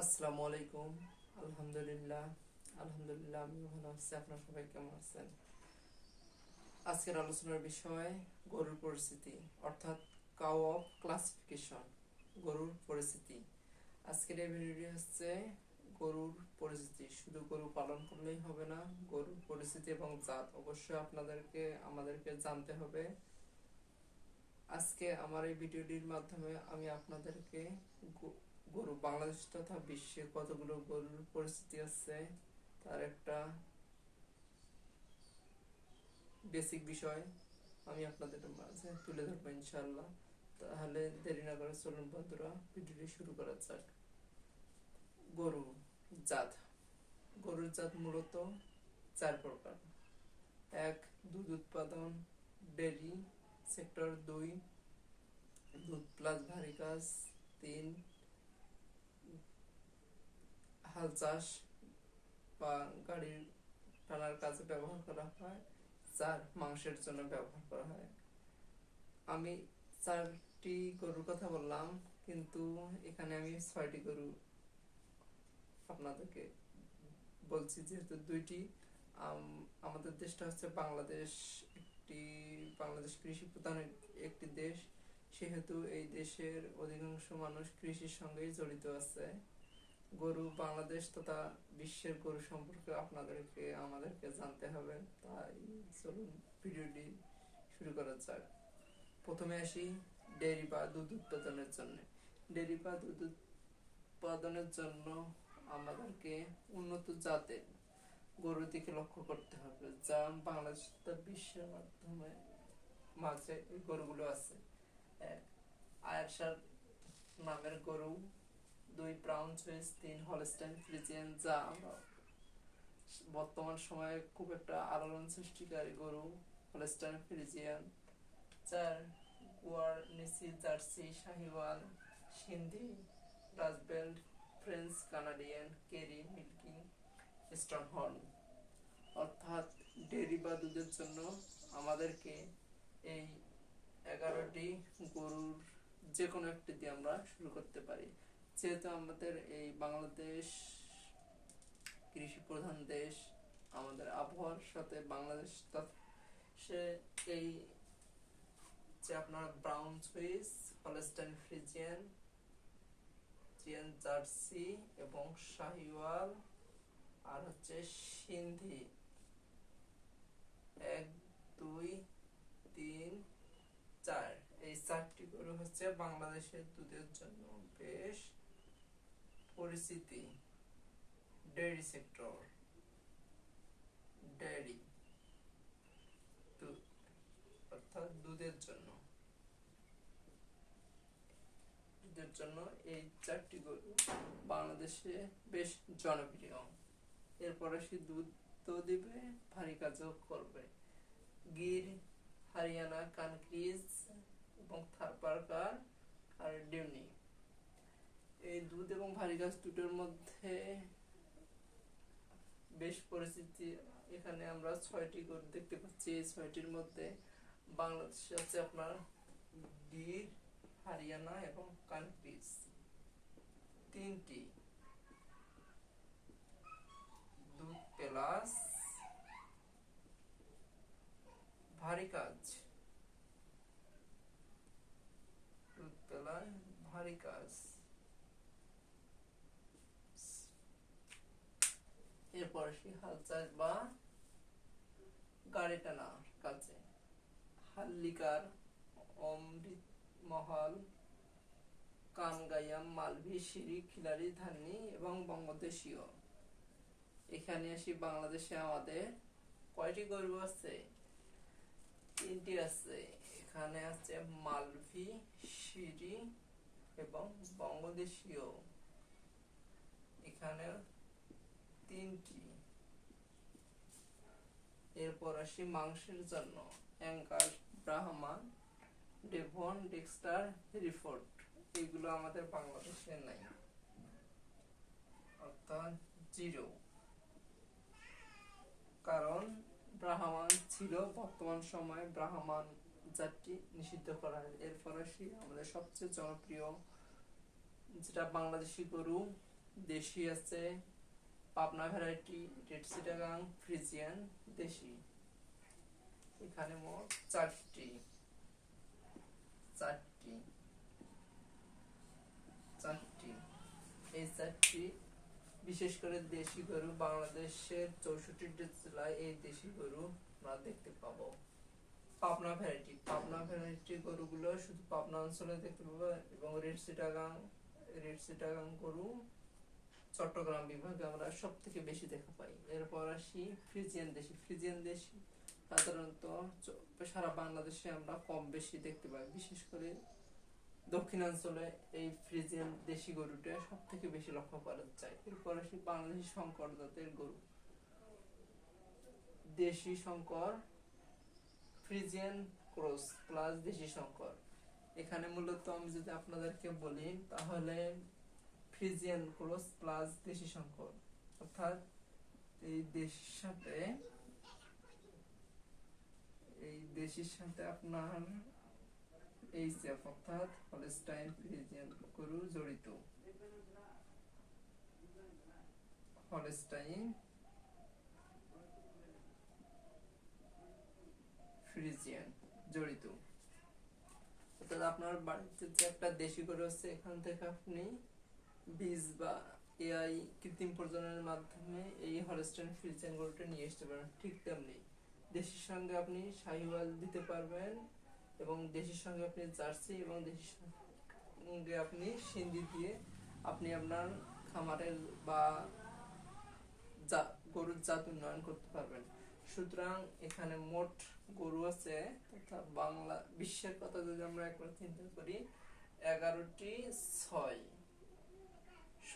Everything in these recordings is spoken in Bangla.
আসসালামু আলাইকুম। আলহামদুলিল্লাহ। আলহামদুলিল্লাহ আমি ভালো আছি। আপনারা সবাই কেমন আছেন? আজকের আলোচনার বিষয় গরুর পরিস্থিতি, অর্থাৎ কাউ অফ ক্লাসিফিকেশন গরুর পরিস্থিতি। আজকের এই ভিডিওটি হচ্ছে গরুর পরিস্থিতি। শুধু গরু পালন করলেই হবে না, গরুর পরিস্থিতি এবং জাত অবশ্যই আপনাদেরকে, আমাদেরকে জানতে হবে। আজকে আমার এই ভিডিওটির মাধ্যমে আমি আপনাদেরকে গরু, বাংলাদেশ তথা বিশ্বে কতগুলো গরুর পরিস্থিতি আছে? তার একটা বেসিক বিষয় আমি আপনাদের মাঝে তুলে ধরবো ইনশাল্লাহ তাহলে দেরি না করে চলুন বন্ধুরা, ভিডিওটি শুরু করা যাক। গরু, জাত। গরুর জাত মূলত চার প্রকার। এক, দুধ উৎপাদন ডেরি সেক্টর দুই, দুধ প্লাস ভারী কাজ। তিন হাল চাষ বা গাড়ির টানার কাজে ব্যবহার করা হয় চার মাংসের জন্য ব্যবহার করা হয়। আমি চারটি গরুর কথা বললাম, কিন্তু এখানে আমি ছয়টি গরু আপনাদেরকে বলছি, যেহেতু দুইটি, আম- আমাদের দেশটা হচ্ছে বাংলাদেশ, একটি বাংলাদেশ কৃষি প্রধান একটি দেশ। সেহেতু এই দেশের অধিকাংশ মানুষ কৃষির সঙ্গেই জড়িত আছে। গরু বাংলাদেশ তথা বিশ্বের গরু সম্পর্কে আপনাদেরকে, আমাদেরকে জানতে হবে। তাই চলুন ভিডিওটি শুরু করা যাক। প্রথমে আসি ডেয়ারি বা দুধ উৎপাদনের জন্য। ডেয়ারি বা দুধ উৎপাদনের জন্য আমাদেরকে উন্নত জাতের গরুর দিকে লক্ষ্য করতে হবে, যা বাংলাদেশ তথা বিশ্বের মাধ্যমে মাঝে গরুগুলো আছে। এক আয়ারশার নামের গরু দুই ব্রাউন চয়েস তিন হলস্টাইন ফ্রিজিয়ান যা বর্তমান সময়ে খুব একটা আলোড়ন সৃষ্টিকারী গরু হলস্টাইন ফ্রিজিয়ান চার Guernsey Jersey, Sahiwal, Sindhi রাজবেল্ট French Canadian Kerry milking shorthorn অর্থাৎ ডেরি বা দুধের জন্য আমাদেরকে এই এগারোটি গরুর যে কোনো একটি দিয়ে আমরা শুরু করতে পারি। যেহেতু আমাদের এই বাংলাদেশ কৃষি প্রধান দেশ, আমাদের আবহাওয়ার সাথে বাংলাদেশ সে এই যে আপনার ব্রাউন সুইস হলস্টাইন ফ্রিজিয়ান চিয়ান জার্সি এবং শাহিওয়াল আর হচ্ছে সিন্ধি। এক, দুই, তিন, চার। এই চারটি গরু হচ্ছে বাংলাদেশের দুধের জন্য বেশ পরিচিতি ডেয়ারি সেক্টর ডেয়ারি অর্থাৎ দুধের জন্য। দুধের জন্য এই চারটি গরু বাংলাদেশে বেশ জনপ্রিয়। এরপরে সে দুধ তো দিবে, ভারী কাজও করবে। গির, হারিয়ানা, কানক্রিজ এবং থারপারকার আর ডিউনি এই দুধ এবং ভারী গাছ দুটোর মধ্যে বেশ পরিচিতি। এখানে আমরা ছয়টি গরু দেখতে পাচ্ছি। এই ছয়টির মধ্যে বাংলাদেশে আছে আপনার গির, হারিয়ানা এবং কানক্রিজ তিনটি। দুধ প্লাস ভারী কাজ। দুধ প্লাস ভারী কাজ। আসি হাল চাষ বা গাড়ি টানা কাজে হাল্লিকার অমৃত মহল কানগাইয়াম মালভি সিরি খিলারি ধানি এবং বঙ্গদেশীয়। এখানে আসি বাংলাদেশে আমাদের কয়টি গরু আছে? তিনটি আছে। এখানে আছে মালভি সিরি এবং বঙ্গদেশীয়। এখানে তিনটি। এরপর আসি মাংসের জন্য। অ্যাঙ্কার ডেভন, ডেক্সটার রিফোর্ট এগুলো আমাদের বাংলাদেশে নাই। অর্থাৎ জিরো। কারণ ব্রাহ্মণ ছিল বর্তমান সময়ে ব্রাহ্মণ জাতটি নিষিদ্ধ করা হয়। এরপর আসি আমাদের সবচেয়ে জনপ্রিয়, যেটা বাংলাদেশি গরু, দেশি আছে Pabna variety red Chittagong Friesian দেশি। এখানে মোট চারটি চারটি চারটি। এই চারটি, বিশেষ করে দেশি গরু, বাংলাদেশের চৌষট্টি জেলায় এই দেশি গরু আমরা দেখতে পাবো। পাবনা ভ্যারাইটি পাবনা ভ্যারাইটি গরুগুলো শুধু পাবনা অঞ্চলে দেখতে পাবো এবং রেড সিটাগাং রেড সিটাগাং গরু চট্টগ্রাম বিভাগে আমরা সব থেকে বেশি দেখা পাই। এরপর আসি ফ্রিজিয়ান দেশি। ফ্রিজিয়ান দেশি সাধারণত সারা বাংলাদেশে আমরা কম বেশি দেখতে পাই। বিশেষ করে দক্ষিণাঞ্চলে এই ফ্রিজিয়ান দেশি গরুটা সব থেকে বেশি লক্ষ্য করা যায়। এরপর আসি বাংলাদেশি শঙ্কর জাতের গরু। দেশি শঙ্কর, ফ্রিজিয়ান ক্রস প্লাস দেশি শঙ্কর। এখানে মূলত আমি যদি আপনাদেরকে বলি, তাহলে ফ্রিজিয়ান ক্রস প্লাস দেশি শঙ্কর অর্থাৎ এই দেশের সাথে, এই দেশের সাথে আপনার এই সেফ অর্থাৎ হলস্টাইন ফ্রিজিয়ান গরু জড়িত। হলস্টাইন ফ্রিজিয়ান জড়িত। অর্থাৎ আপনার বাড়িতে যে একটা দেশি গরু আছে, এখান থেকে আপনি বীজ বা এআই কৃত্রিম প্রজননের মাধ্যমে এই হলস্টাইন ফ্রিজিয়ান গরুটা নিয়ে আসতে পারেন। ঠিক তেমনি দেশির সঙ্গে আপনি শাহিওয়াল দিতে পারবেন এবং দেশির সঙ্গে আপনি জার্সি এবং দেশির সঙ্গে আপনি সিন্ধি দিয়ে আপনি আপনার খামারের বা গরুর জাত উন্নয়ন করতে পারবেন। সুতরাং এখানে মোট গরু আছে তথা বাংলা, বিশ্বের কথা যদি আমরা একবার চিন্তা করি, এগারোটি ছয়।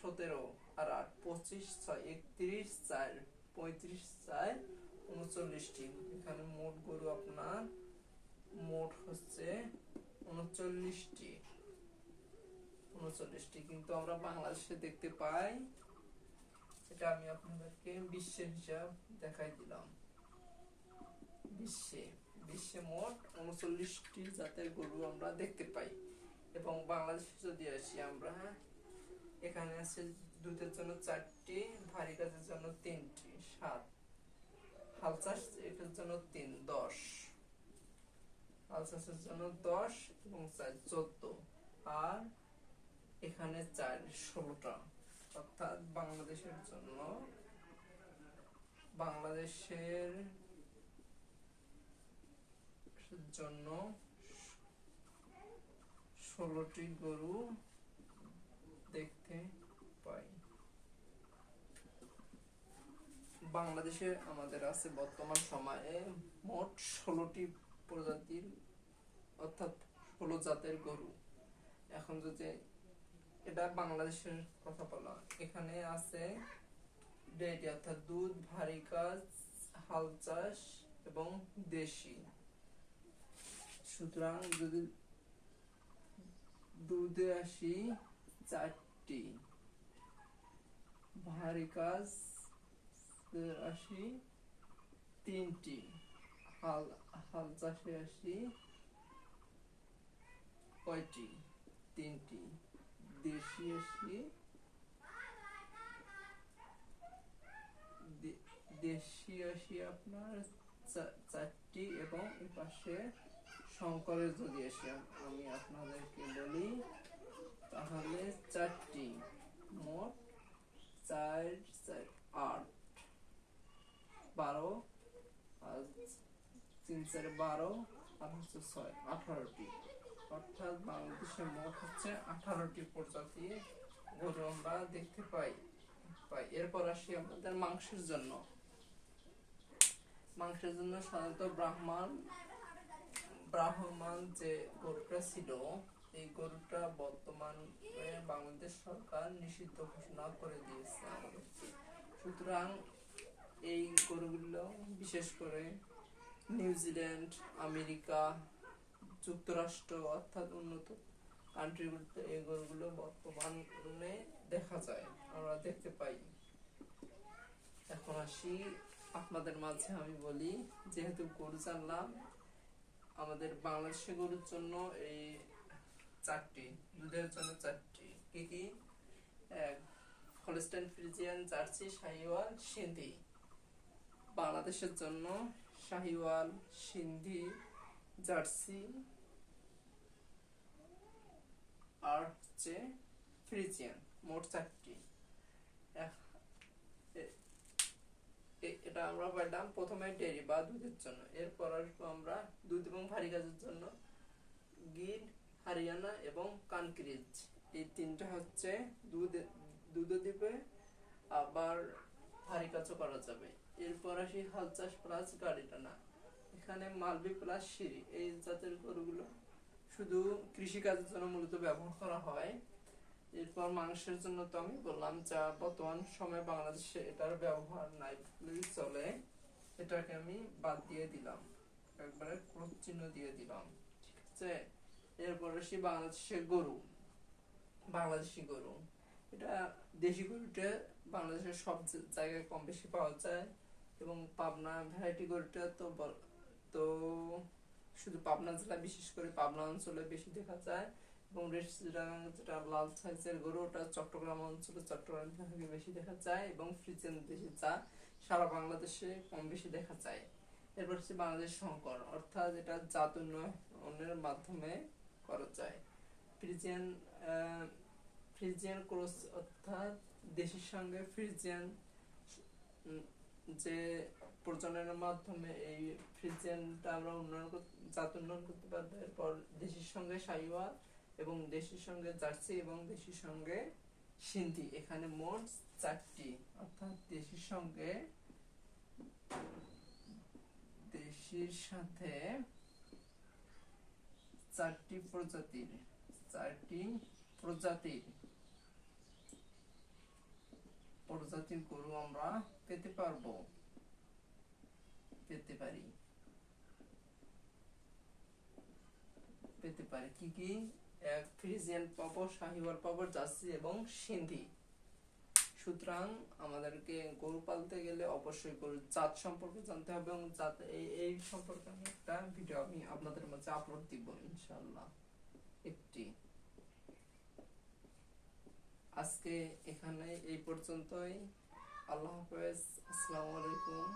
সতেরো আর আট, পঁচিশ, ছয়, একত্রিশ, চার, পঁয়ত্রিশ, চার, উনচল্লিশটি। এখানে মোট গরু আপনার মোট হচ্ছে উনচল্লিশটি। উনচল্লিশটি, কিন্তু আমরা বাংলাদেশে দেখতে পাই, এটা আমি আপনাদেরকে বিশ্বের হিসাব দেখাই দিলাম। বিশ্বে বিশ্বে মোট উনচল্লিশটি জাতের গরু আমরা দেখতে পাই। এবং বাংলাদেশে যদি আসি আমরা এখানে আছে দুধের জন্য চারটি, ভারী কাজের জন্য তিনটি, সাত। হাল চাষ এটার জন্য তিন, দশ। হাল চাষের জন্য দশ এবং চার, চোদ্দ। আর এখানে চার, ষোলোটা। অর্থাৎ বাংলাদেশের জন্য বাংলাদেশের জন্য ষোলোটি গরু দেখতে পাই। বাংলাদেশে আমাদের আছে বর্তমান সময়ে মোট ষোলোটি প্রজাতির, অর্থাৎ ষোলো জাতের গরু। এখন যদি এটা বাংলাদেশের কথা বলা এখানে আছে ডেটি অর্থাৎ দুধ, ভারী কাজ হাল চাষ এবং দেশি। সুতরাং যদি দুধে আসি চারটি ভারী কাজ আসি তিনটি হাল হাল চাষে আসি কয়টি তিনটি দেশি আসি দেশি আসি আপনার চারটি এবং পাশে শঙ্করের যদি আসি আমি আপনাদেরকে বলি তাহলে চারটি। মোট চার চার, আট। বারো আর তিন, চার, বারো আর হচ্ছে ছয়, আঠারোটি। অর্থাৎ বাংলাদেশে মোট হচ্ছে আঠারোটি প্রজাতির গরু আমরা দেখতে পাই পাই। এরপর আসি আমাদের মাংসের জন্য। মাংসের জন্য সাধারণত ব্রাহ্মণ ব্রাহ্মণ যে গরুটা ছিল এই গরুটা বর্তমানে বাংলাদেশ সরকার নিষিদ্ধ ঘোষণা করে দিয়েছে সুতরাং এই গরুগুলো, বিশেষ করে নিউজিল্যান্ড আমেরিকা, যুক্তরাষ্ট্র অর্থাৎ উন্নত কান্ট্রিগুলোতে এই গরুগুলো বর্তমানে দেখা যায়, আমরা দেখতে পাই। এখন আসি, আপনাদের মাঝে আমি বলি, যেহেতু গরু জানলাম আমাদের বাংলাদেশে গরুর জন্য এই চারটি দুধের জন্য চারটি। কি কি? Holstein Friesian Jersey Sahiwal Sindhi বাংলাদেশের জন্য শাহিওয়াল সিন্ধি জার্সি আর হচ্ছে ফ্রিজিয়ান মোট চারটি। এটা আমরা পাইলাম প্রথমে ডেয়ারি বা দুধের জন্য। এরপর আসব আমরা দুধ এবং ভারী কাজের জন্য। গির হারিয়ানা এবং কানক্রিজ। এই তিনটা হচ্ছে দুধ দুধও দিবে আবার ভারী কাজও করা যাবে। এরপর আসি হাল চাষ প্লাস গাড়ি টানা। এখানে মালবি প্লাস সিঁড়ি। এই জাতের গরুগুলো শুধু কৃষিকাজের জন্য মূলত ব্যবহার করা হয়। এরপর মাংসের জন্য তো আমি বললাম যা বর্তমান সময়ে বাংলাদেশে এটার ব্যবহার নাই চলে। এটাকে আমি বাদ দিয়ে দিলাম। একবারে ক্রোধ চিহ্ন দিয়ে দিলাম। ঠিক আছে? এরপর আসি বাংলাদেশের গরু। বাংলাদেশি গরু। এটা দেশি গরুটা বাংলাদেশের সব জায়গায় কম বেশি পাওয়া যায় এবং পাবনা ভ্যারাইটি গরুটা তো তো শুধু পাবনা জেলা, বিশেষ করে পাবনা অঞ্চলে বেশি দেখা যায় এবং রেসিডাং যেটা লাল সাইজের গরু, ওটা চট্টগ্রাম অঞ্চলে চট্টগ্রাম বিভাগে বেশি দেখা যায় এবং ফ্রিজেন দেশে যা সারা বাংলাদেশে কম বেশি দেখা যায়। এরপর হচ্ছে বাংলাদেশ শঙ্কর অর্থাৎ এটা জাত উন্নয়নের মাধ্যমে করা যায়। ফ্রিজিয়ান ফ্রিজিয়ান ক্রস অর্থাৎ দেশের সঙ্গে ফ্রিজিয়ান যে প্রজননের মাধ্যমে এই ফ্রিজিয়ানটা আমরা উন্নয়ন জাত উন্নয়ন করতে পারব। এরপর দেশের সঙ্গে সাইওয়াল এবং দেশের সঙ্গে জার্সি এবং দেশের সঙ্গে সিন্ধি। এখানে মোট চারটি, অর্থাৎ দেশের সঙ্গে, দেশের সাথে চারটি প্রজাতির চারটি প্রজাতির। প্রজাতির গরু আমরা পেতে পারব। পেতে পারি। পেতে পারি। কি কি? এক ফ্রিজিয়ান পাবো শাহিওয়াল পাবো জার্সি এবং সিন্ধি। সুতরাং আমাদেরকে গরু পালতে গেলে অবশ্যই গরু জাত সম্পর্কে জানতে হবে এবং জাত এই এই সম্পর্কে আমি একটা ভিডিও আমি আপনাদের মাঝে আপলোড দিব ইনশাআল্লাহ। একটি। আজকে এখানে এই পর্যন্তই। আল্লাহ হাফেজ, আসসালামু আলাইকুম।